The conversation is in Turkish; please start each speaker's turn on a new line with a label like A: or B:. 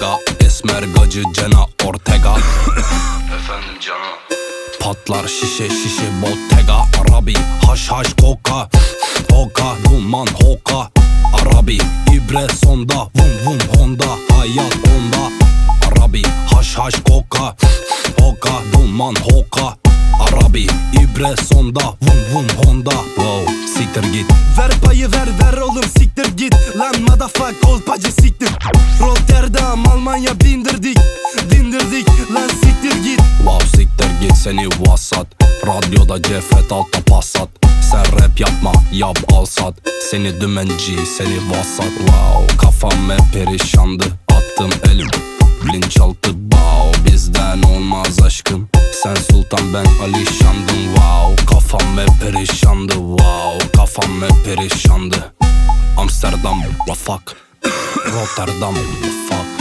A: Ga Esmer gacı Cena Ortega. Efendim canım. Patlar şişe şişe Bottega Arabi haş haş koka Hoka duman hoka. Arabi ibre sonda Vum vum Honda. Hayat onda. Arabi haş haş koka Hoka duman hoka. Arabi ibre sonda Vum vum Honda. Wow siktir git. Ver payı ver ver oğlum siktir git. Lan motherfuck kolpacı siktir Amsterdam Almanya dindirdik Dindirdik. Lan siktir git. Wow siktir git seni vasat. Radyoda cefet altta pasat Sen rap yapma yap al sat. Seni dümenci seni vasat. Wow kafam hep perişandı. Attım elim linçaltı Wow bizden olmaz aşkım. Sen sultan ben alişandım. Wow kafam hep perişandı. Wow kafam hep perişandı. Amsterdam, what fuck Rotterdam the fuck